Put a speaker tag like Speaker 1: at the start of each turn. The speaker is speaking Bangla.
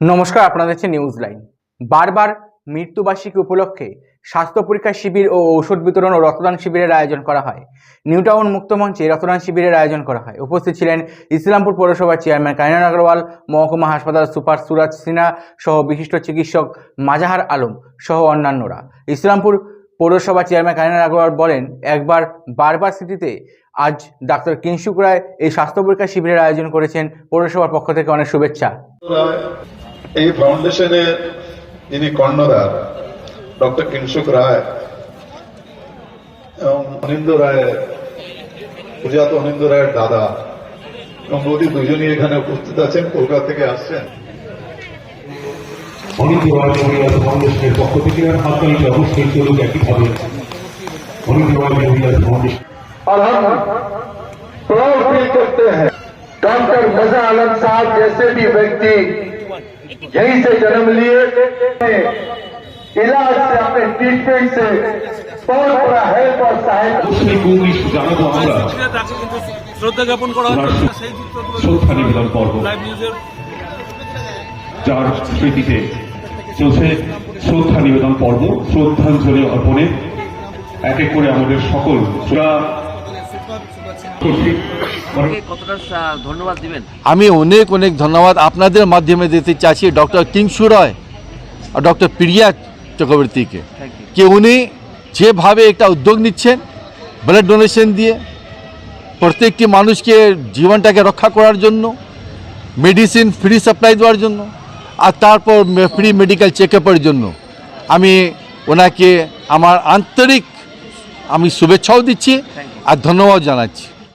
Speaker 1: নমস্কার আপনাদের হচ্ছে নিউজ লাইন বারবার মৃত্যুবার্ষিকী উপলক্ষে স্বাস্থ্য পরীক্ষা শিবির ও ঔষধ বিতরণ ও রক্তদান শিবিরের আয়োজন করা হয়। নিউ টাউন মুক্তমঞ্চে রক্তদান শিবিরের আয়োজন করা হয়। উপস্থিত ছিলেন ইসলামপুর পৌরসভার চেয়ারম্যান কাইনান আগরওয়াল, মহকুমা হাসপাতাল সুপার সুরাজ সিনহা সহ বিশিষ্ট চিকিৎসক মাজাহার আলম সহ অন্যান্যরা। ইসলামপুর পৌরসভা চেয়ারম্যান কাইনান আগরওয়াল বলেন, একবার বারবার স্মৃতিতে আজ ডাক্তার কিংসুক রায় এই স্বাস্থ্য পরীক্ষা শিবিরের আয়োজন করেছেন। পৌরসভার পক্ষ থেকে অনেক শুভেচ্ছা।
Speaker 2: এই ফাউন্ডেশনের যিনি কর্ণধার ডক্টর কিংসুক রায় এবং অনিন্দ রায় সুজাত অনিন্দ রায়ের দাদা এবং বৌদি দুজনই এখানে উপস্থিত আছেন কলকাতা থেকে আসছেন
Speaker 3: অনেক রয়্যাল মহিলা ফাউন্ডেশনের পক্ষ থেকে আপনাকে অবশ্যই চলুক একইভাবে অনেক রয়্যাল মহিলা ফাউন্ডেশন
Speaker 4: और हम प्राउड फील करते हैं डॉक्टर मजा आलम साहब जैसे भी व्यक्ति यहीं से जन्म लिए इलाज से अपने ट्रीटमेंट से बहुत बड़ा हेल्प और सहायता
Speaker 3: অবশ্যই কৌমিশ জানাবো আমরা
Speaker 5: তাকে কিন্তু শ্রদ্ধা জ্ঞাপন করা হচ্ছে
Speaker 3: ওনার
Speaker 5: সেই চিত্রগুলো
Speaker 3: শ্রদ্ধা নিবেদন পর্ব
Speaker 5: লাইভ নিউজের
Speaker 3: যার স্মৃতিতে চলছে শ্রদ্ধা নিবেদন পর্ব শ্রদ্ধাঞ্জলি অর্পণে এক এক করে আমাদের সকল শ্রোতা
Speaker 6: ধন্যবাদ দিবেন?
Speaker 7: আমি অনেক অনেক ধন্যবাদ আপনাদের মাধ্যমে দিতে চাচ্ছি ডক্টর কিংসু রয় আর ডক্টর প্রিয়া চক্রবর্তীকে। কে উনি যেভাবে একটা উদ্যোগ নিচ্ছেন ব্লাড ডোনেশন দিয়ে প্রত্যেকটি মানুষকে জীবনটাকে রক্ষা করার জন্য মেডিসিন ফ্রি সাপ্লাই দেওয়ার জন্য আর তারপর ফ্রি মেডিকেল চেক আপের জন্য। আমি ওনাকে আমার আন্তরিক আমি শুভেচ্ছাও দিচ্ছি। আর ধন্যবাদ জানাচ্ছি।